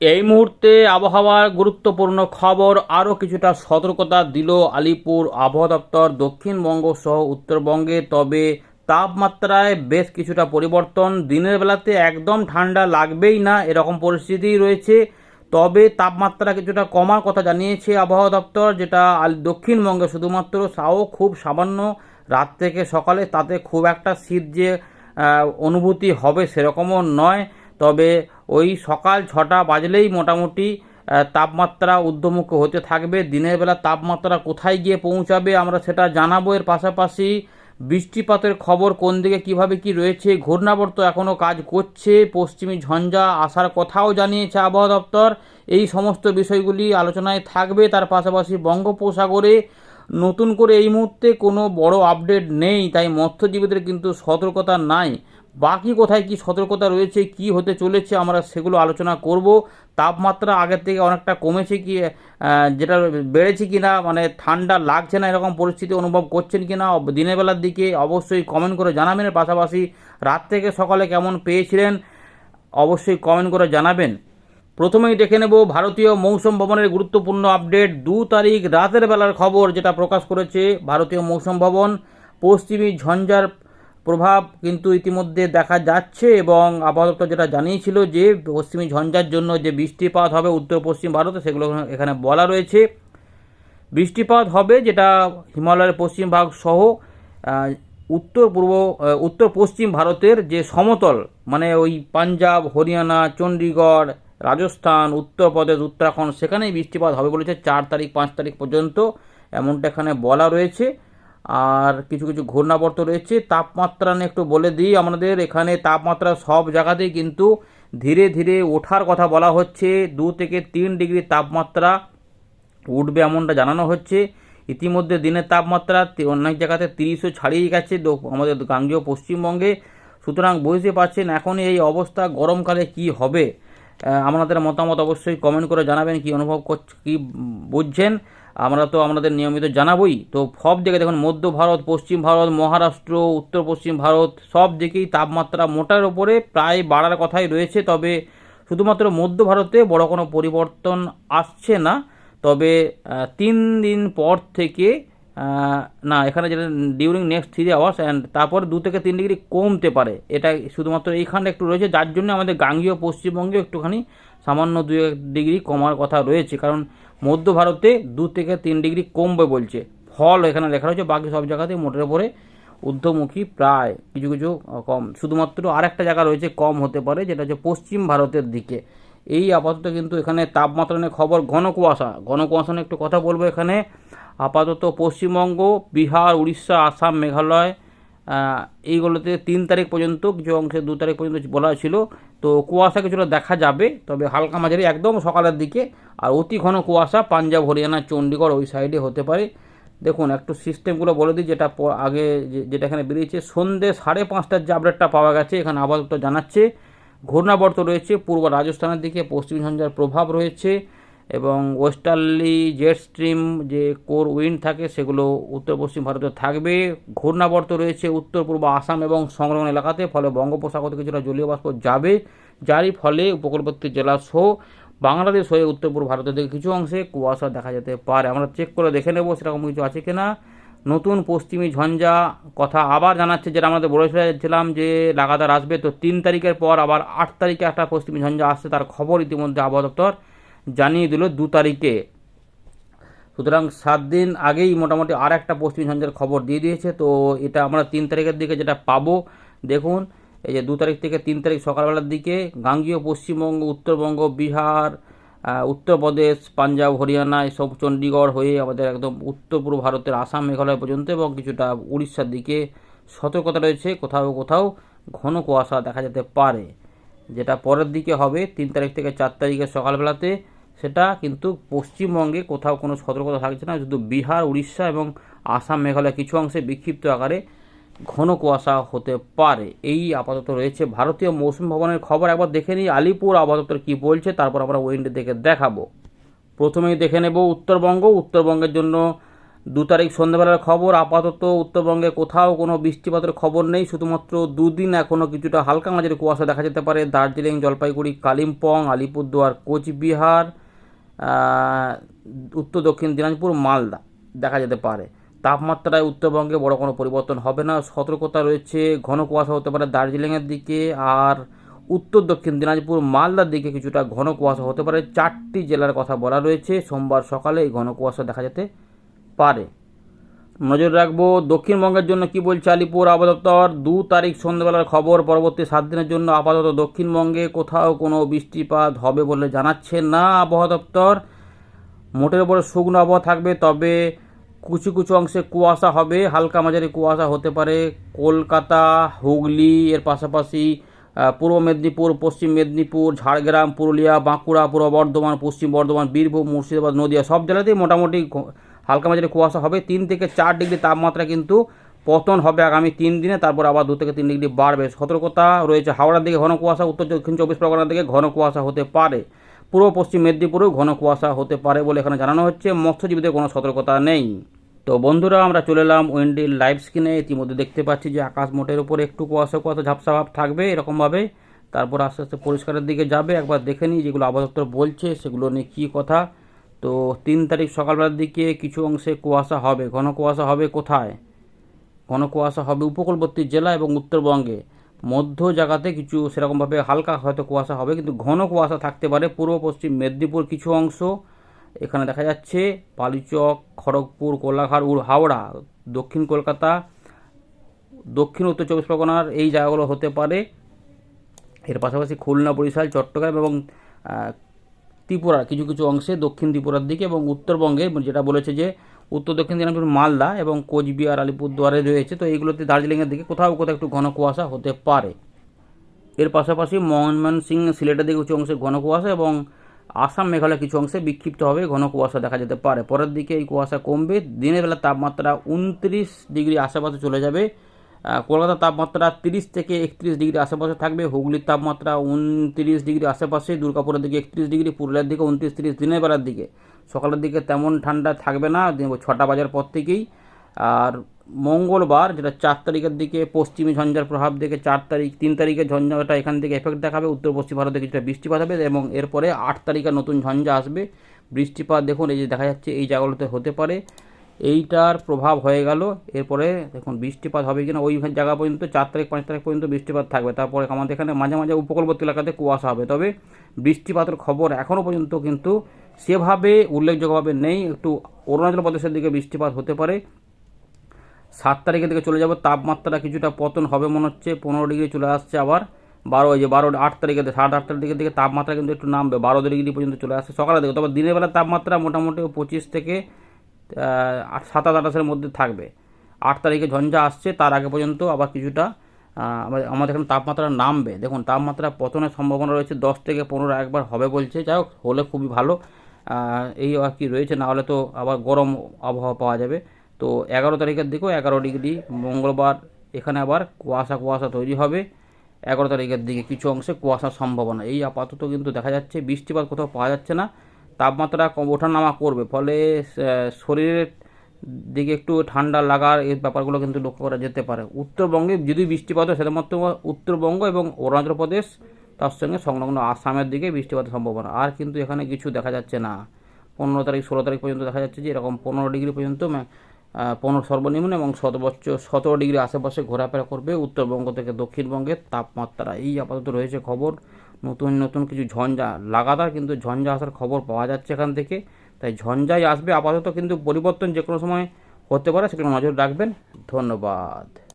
এই মুহূর্তে আবহাওয়ার গুরুত্বপূর্ণ খবর, আরও কিছুটা সতর্কতা দিল আলিপুর আবহাওয়া দপ্তর দক্ষিণবঙ্গ সহ উত্তরবঙ্গে। তবে তাপমাত্রায় বেশ কিছুটা পরিবর্তন। দিনের বেলাতে একদম ঠান্ডা লাগবেই না, এরকম পরিস্থিতি রয়েছে। তবে তাপমাত্রা কিছুটা কমার কথা জানিয়েছে আবহাওয়া দপ্তর, যেটা দক্ষিণবঙ্গে শুধুমাত্র সাও খুব সামান্য। রাত থেকে সকালে তাতে খুব একটা শীত যে অনুভূতি হবে সেরকমও নয়। তবে ওই সকাল ছটা বাজলেই মোটামুটি তাপমাত্রা ঊর্ধ্বমুখী হতে থাকবে। দিনের বেলা তাপমাত্রা কোথায় গিয়ে পৌঁছাবে আমরা সেটা জানাব। এর পাশাপাশি বৃষ্টিপাতের খবর কোন দিকে, কীভাবে কি রয়েছে, ঘূর্ণাবর্ত এখনও কাজ করছে, পশ্চিমী ঝঞ্ঝা আসার কথাও জানিয়েছে আবহাওয়া দপ্তর। এই সমস্ত বিষয়গুলি আলোচনায় থাকবে। তার পাশাপাশি বঙ্গোপসাগরে নতুন করে এই মুহূর্তে কোনো বড় আপডেট নেই, তাই মৎস্যজীবীদের কিন্তু সতর্কতা নাই। বাকি কোথায় কি সতর্কতা রয়েছে, কি হতে চলেছে, আমরা সেগুলো আলোচনা করব। তাপমাত্রা আগের থেকে অনেকটা কমেছে কি যেটা বেড়েছে কি না মানে ঠান্ডা লাগছে না এরকম পরিস্থিতি অনুভব করছেন কি না দিনের বেলার দিকে অবশ্যই কমেন্ট করে জানাবেন। পাশাপাশি রাত থেকে সকালে কেমন পেয়েছিলেন, অবশ্যই কমেন্ট করে জানাবেন। প্রথমেই দেখে নেব ভারতীয় মৌসুম ভবনের গুরুত্বপূর্ণ আপডেট দু তারিখ রাতের বেলার খবর যেটা প্রকাশ করেছে ভারতীয় মৌসুম ভবন, পশ্চিমী ঝঞ্ঝার প্রভাব কিন্তু ইতিমধ্যে দেখা যাচ্ছে এবং আবহাওয়া যেটা জানিয়েছিল যে পশ্চিমী ঝঞ্ঝার জন্য যে বৃষ্টিপাত হবে উত্তর পশ্চিম ভারতে সেগুলো এখানে বলা রয়েছে। বৃষ্টিপাত হবে যেটা হিমালয়ের পশ্চিম ভাগ সহ উত্তর পূর্ব উত্তর পশ্চিম ভারতের যে সমতল মানে ওই পাঞ্জাব, হরিয়ানা চণ্ডীগড় রাজস্থান, উত্তরপ্রদেশ, উত্তরাখণ্ড, সেখানেই বৃষ্টিপাত হবে বলেছে চার তারিখ, পাঁচ তারিখ পর্যন্ত, এমনটা এখানে বলা রয়েছে। আর কিছু কিছু ঘূর্ণাবর্ত রয়েছে, তাপমাত্রা নিয়ে একটু বলে দিই আমাদের এখানে তাপমাত্রা সব জায়গাতেই কিন্তু ধীরে ধীরে ওঠার কথা বলা হচ্ছে, দু থেকে তিন ডিগ্রি তাপমাত্রা উঠবে এমনটা জানানো হচ্ছে। ইতিমধ্যে দিনের তাপমাত্রা অনেক জায়গাতে তিরিশও ছাড়িয়ে গেছে আমাদের গাঙ্গেয় পশ্চিমবঙ্গে। সুতরাং বুঝতে পারছেন এখন এই অবস্থা গরমকালে কি হবে। আপনাদের মতামত অবশ্যই কমেন্ট করে জানাবেন, কি অনুভব করছে, কী বুঝছেন। আমরা তো আমাদের নিয়মিত জানাবই। তো সব দিকে দেখুন, মধ্য ভারত, পশ্চিম ভারত, মহারাষ্ট্র, উত্তর পশ্চিম ভারত, সব দিকেই তাপমাত্রা মোটার ওপরে প্রায় বাড়ার কথাই রয়েছে। তবে শুধুমাত্র মধ্য ভারতে বড় কোনো পরিবর্তন আসছে না। তবে তিন দিন পর থেকে না, এখানে যেটা during next three hours and তারপর দু থেকে তিন ডিগ্রি কমতে পারে। এটা শুধুমাত্র এইখানে একটু রয়েছে। যার জন্য আমাদের গাঙ্গীয় পশ্চিমবঙ্গে একটুখানি সামান্য দু এক ডিগ্রি কমার কথা রয়েছে। কারণ মধ্য ভারতে দু থেকে তিন ডিগ্রি কমবে বলছে। ফল এখানে লেখা রয়েছে, বাকি সব জায়গাতে মোটের উপরে ঊর্ধ্বমুখী প্রায় কিছু কিছু কম। শুধুমাত্র আরেকটা জায়গা রয়েছে কম হতে পারে, যেটা হচ্ছে পশ্চিম ভারতের দিকে। এই আপাতত কিন্তু এখানে তাপমাত্রা নিয়ে খবর ঘন কুয়াশা। ঘন কুয়াশা নিয়ে একটু কথা বলব এখানে। আপাতত পশ্চিমবঙ্গ, বিহার, উড়িষ্যা, আসাম, মেঘালয় এইগুলোতে তিন তারিখ পর্যন্ত, কিছু অংশে দু তারিখ পর্যন্ত বলা ছিল। তো কুয়াশা কিছুটা দেখা যাবে, তবে হালকা মাঝারি একদম সকালের দিকে। আর অতি ঘন কুয়াশা পাঞ্জাব, হরিয়ানা চণ্ডীগড় ওই সাইডে হতে পারে। দেখুন, একটু সিস্টেমগুলো বলে দিই, যেটা আগে যেটা এখানে বেরিয়েছে। সন্ধ্যে সাড়ে পাঁচটার যে আপডেটটা পাওয়া গেছে, এখানে আপাতত জানাচ্ছে। ঘূর্ণাবর্ত রয়েছে, পূর্ব রাজস্থানের দিকে, পশ্চিম ঝঞ্ঝার প্রভাব রয়েছে। এবং ওয়েস্টার্লি জেট স্ট্রিম যে কোর উইন্ড থাকে, সেগুলো উত্তর পশ্চিম ভারতে থাকবে। ঘূর্ণাবর্ত রয়েছে উত্তর পূর্ব আসাম এবং সংলগ্ন এলাকাতে, ফলে বঙ্গোপসাগর থেকে কিছুটা জলীয় বাষ্প যাবে। যারই ফলে উপকূলবর্তী জেলা সহ বাংলাদেশ হয়ে উত্তর পূর্ব ভারতের দিকে কিছু অংশে কুয়াশা দেখা যেতে পারে। আমরা চেক করে দেখে নেব সেরকম কিছু আছে কিনা। নতুন পশ্চিমী ঝঞ্ঝা কথা আবার জানাচ্ছে যেটা আমাদের বলেছিলাম যে লাগাতার আসবে। তো তিন তারিখের পর আবার আট তারিখে একটা পশ্চিমী ঝঞ্ঝা আসছে, তার খবর ইতিমধ্যে আবহাওয়া দপ্তর জানিয়ে দিল দু তারিখে। সুতরাং সাত দিন আগেই মোটামুটি আর একটা পশ্চিম ঝঞ্ঝার খবর দিয়ে দিয়েছে। তো এটা আমরা তিন তারিখের দিকে যেটা পাবো, দেখুন, এই যে দু তারিখ থেকে তিন তারিখ সকালবেলার দিকে গাঙ্গীয়, পশ্চিমবঙ্গ, উত্তরবঙ্গ, বিহার উত্তরপ্রদেশ, পাঞ্জাব, হরিয়ানা, এসব চণ্ডীগড় হয়ে আমাদের একদম উত্তর পূর্ব ভারতের আসাম, মেঘালয় পর্যন্ত এবং কিছুটা উড়িষ্যার দিকে সতর্কতা রয়েছে। কোথাও কোথাও ঘন কুয়াশা দেখা যেতে পারে। যেটা পরের দিকে হবে, তিন তারিখ থেকে চার তারিখের সকালবেলাতে। সেটা কিন্তু পশ্চিমবঙ্গে কোথাও কোনো সতর্কতা থাকছে না। শুধু বিহার, উড়িষ্যা এবং আসাম, মেঘালয় কিছু অংশে বিক্ষিপ্ত আকারে ঘন কুয়াশা হতে পারে। এই আপাতত রয়েছে ভারতীয় মৌসুম ভবনের খবর। একবার দেখে নিই আলিপুর আপাতত কী বলছে, তারপর আমরা উইন্ডে দেখে দেখাবো। প্রথমেই দেখে নেব উত্তরবঙ্গ। উত্তরবঙ্গের জন্য দু তারিখ সন্ধ্যাবেলার খবর। আপাতত উত্তরবঙ্গে কোথাও কোনো বৃষ্টিপাতের খবর নেই। শুধুমাত্র দুদিন এখনও কিছুটা হালকা মাঝের কুয়াশা দেখা যেতে পারে। দার্জিলিং, জলপাইগুড়ি, কালিম্পং, আলিপুরদুয়ার, কোচবিহার উত্তর দক্ষিণ দিনাজপুর, মালদা, দেখা যেতে পারে। তাপমাত্রায় উত্তরবঙ্গে বড় কোনো পরিবর্তন হবে না। সতর্কতা রয়েছে, ঘন কুয়াশা হতে পারে দার্জিলিংয়ের দিকে, আর উত্তর দক্ষিণ দিনাজপুর, মালদার দিকে কিছুটা ঘন কুয়াশা হতে পারে। চারটি জেলার কথা বলা রয়েছে। সোমবার সকালে এই ঘন কুয়াশা দেখা যেতে পারে। নজর রাখব। দক্ষিণবঙ্গের জন্য কি বলছে আলিপুর আবহাওয়া দু তারিখ সন্ধ্যাবেলার খবর, পরবর্তী সাত দিনের জন্য আপাতত দক্ষিণবঙ্গে কোথাও কোনো বৃষ্টিপাত হবে বলে জানাচ্ছে না আবহাওয়া দপ্তর। মোটের উপরে শুকনো আবহাওয়া থাকবে, তবে কুচু কুচু অংশে কুয়াশা হবে। হালকা মাঝারি কুয়াশা হতে পারে কলকাতা, হুগলি, এর পাশাপাশি পূর্ব মেদিনীপুর, পশ্চিম মেদিনীপুর, ঝাড়গ্রাম, পুরুলিয়া, বাঁকুড়া, পূর্ব বর্ধমান, পশ্চিম বর্ধমান, বীরভূম, মুর্শিদাবাদ, নদিয়া সব জেলাতেই মোটামুটি হালকা মাঝারি কুয়াশা হবে, তিন থেকে চার ডিগ্রি তাপমাত্রা কিন্তু পতন হবে আগামী তিন দিনে, তারপর আবার দু থেকে তিন ডিগ্রি বাড়বে। সতর্কতা রয়েছে হাওড়ার দিকে ঘন কুয়াশা, উত্তর দক্ষিণ চব্বিশ পরগনার দিকে ঘন কুয়াশা হতে পারে। পূর্ব পশ্চিম মেদিনীপুরেও ঘন কুয়াশা হতে পারে বলে এখানে জানানো হচ্ছে, মৎস্যজীবীদের কোনো সতর্কতা নেই। তো বন্ধুরা, আমরা চলে এলাম উইন্ডির লাইভ স্ক্রিনে, ইতিমধ্যে দেখতে পাচ্ছি যে আকাশ মোটের উপরে একটু কুয়াশা কুয়াশা ঝাপসা ভাব থাকবে এরকমভাবে। তারপর আস্তে আস্তে পরিষ্কারের দিকে যাবে, একবার দেখে নিই যেগুলো আবহাওয়া দপ্তর বলছে, সেগুলো নিয়ে কী কথা তো তিন তারিখ সকালবেলার দিকে কিছু অংশে কুয়াশা হবে। ঘন কুয়াশা হবে কোথায়? ঘন কুয়াশা হবে উপকূলবর্তী জেলা এবং উত্তরবঙ্গে। মধ্য জায়গাতে কিছু সেরকমভাবে হালকা হয়তো কুয়াশা হবে, কিন্তু ঘন কুয়াশা থাকতে পারে পূর্ব, পশ্চিম মেদিনীপুর কিছু অংশ। এখানে দেখা যাচ্ছে পালিচক, খড়গপুর, কোলাঘাট, উড় হাওড়া, দক্ষিণ কলকাতা, দক্ষিণ উত্তর চব্বিশ পরগনার এই জায়গাগুলো হতে পারে। এর পাশাপাশি খুলনা, বরিশাল, চট্টগ্রাম এবং আহ, ত্রিপুরা কিছু কিছু অংশে দক্ষিণ ত্রিপুরার দিকে এবং উত্তরবঙ্গে যেটা বলেছে যে উত্তর দক্ষিণ দিনাজপুর মালদা এবং কোচবিহার আলিপুরদুয়ারে রয়েছে। তো এইগুলোতে দার্জিলিংয়ের দিকে কোথাও কোথাও একটু ঘন কুয়াশা হতে পারে। এর পাশাপাশি ময়মনসিংহ সিলেটের দিকে কিছু অংশে ঘন কুয়াশা এবং আসাম মেঘালয় কিছু অংশে বিক্ষিপ্তভাবে ঘন কুয়াশা দেখা যেতে পারে। পরের দিকে এই কুয়াশা কমবে। দিনের বেলা তাপমাত্রা উনত্রিশ ডিগ্রি আশেপাশে চলে যাবে। কলকাতার তাপমাত্রা তিরিশ থেকে একত্রিশ ডিগ্রি আশেপাশে থাকবে। হুগলির তাপমাত্রা উনত্রিশ ডিগ্রি আশেপাশে, দুর্গাপুরের দিকে একত্রিশ ডিগ্রি, পুরুলিয়ার দিকে উনত্রিশ তিরিশ, দিনের বেলার দিকে। সকালের দিকে তেমন ঠান্ডা থাকবে না ছটা বাজার পর থেকেই। আর মঙ্গলবার, যেটা চার তারিখের দিকে, পশ্চিমী ঝঞ্ঝার প্রভাব দেখে চার তারিখ, তিন তারিখে ঝঞ্ঝাটা এখান থেকে এফেক্ট দেখাবে। উত্তর পশ্চিম ভারতে কিছুটা বৃষ্টিপাত হবে এবং এরপরে আট তারিখে নতুন ঝঞ্ঝা আসবে। বৃষ্টিপাত দেখুন, এই যে দেখা যাচ্ছে, এই জায়গাগুলোতে হতে পারে। এইটার প্রভাব হয়ে গেল। এরপরে দেখুন, বৃষ্টিপাত হবে কিনা, ওই জায়গা পর্যন্ত, চার তারিখ, পাঁচ তারিখ পর্যন্ত বৃষ্টিপাত থাকবে। তারপরে আমাদের এখানে মাঝে মাঝে উপকূলবর্তী এলাকাতে কুয়াশা হবে। তবে বৃষ্টিপাতের খবর এখনও পর্যন্ত কিন্তু সেভাবে উল্লেখযোগ্যভাবে নেই। একটু অরুণাচল প্রদেশের দিকে বৃষ্টিপাত হতে পারে। সাত তারিখের দিকে চলে যাবে। তাপমাত্রা কিছুটা পতন হবে মনে হচ্ছে। পনেরো ডিগ্রি চলে আসছে আবার। বারো যে বারো, আট তারিখে সাত আট তারিখের দিকে, তাপমাত্রা কিন্তু একটু নামবে। বারো ডিগ্রি পর্যন্ত চলে আসছে সকালের দিকে। তবে দিনের বেলা তাপমাত্রা মোটামুটি পঁচিশ থেকে সাতাশ আঠাশের মধ্যে থাকবে। আট তারিখে ঝঞ্ঝা আসছে, তার আগে পর্যন্ত আবার কিছুটা আমাদের- এখানে তাপমাত্রা নামবে। দেখুন, তাপমাত্রা পতনের সম্ভাবনা রয়েছে, দশ থেকে পনেরো একবার হবে বলছে। যাই হোক, হলে খুবই ভালো। এই আর কি রয়েছে, না হলে তো আবার গরম আবহাওয়া পাওয়া যাবে। তো এগারো তারিখের দিকেও এগারো ডিগ্রি, মঙ্গলবার এখানে আবার কুয়াশা কুয়াশা তৈরি হবে। এগারো তারিখের দিকে কিছু অংশে কুয়াশার সম্ভাবনা। এই আপাতত কিন্তু দেখা যাচ্ছে, বৃষ্টিপাত কোথাও পাওয়া যাচ্ছে না। তাপমাত্রা কম, ওঠানামা করবে। ফলে শরীরের দিকে একটু ঠান্ডা লাগার এই ব্যাপারগুলো কিন্তু লক্ষ্য করা যেতে পারে। উত্তরবঙ্গে যদি বৃষ্টিপাত হয় শুধুমাত্র উত্তরবঙ্গ এবং অরুণাচল প্রদেশ, তার সঙ্গে সংলগ্ন আসামের দিকে বৃষ্টিপাতের সম্ভাবনা। আর কিন্তু এখানে কিছু দেখা যাচ্ছে না। পনেরো তারিখ, ষোলো তারিখ পর্যন্ত দেখা যাচ্ছে যে এরকম পনেরো ডিগ্রি পর্যন্ত পনেরো সর্বনিম্ন এবং সর্বোচ্চ সতেরো ডিগ্রি আশেপাশে ঘোরাফেরা করবে উত্তরবঙ্গ থেকে দক্ষিণবঙ্গের তাপমাত্রা। এই আপাতত রয়েছে খবর। নতুন নতুন কিছু ঝঞ্ঝা, লাগাতার কিন্তু ঝঞ্ঝা আসার খবর পাওয়া যাচ্ছে এখান থেকে। তাই ঝঞ্ঝাই আসবে, আপাতত কিন্তু পরিবর্তন যে কোনো সময় হতে পারে, সেগুলো নজর রাখবেন। ধন্যবাদ।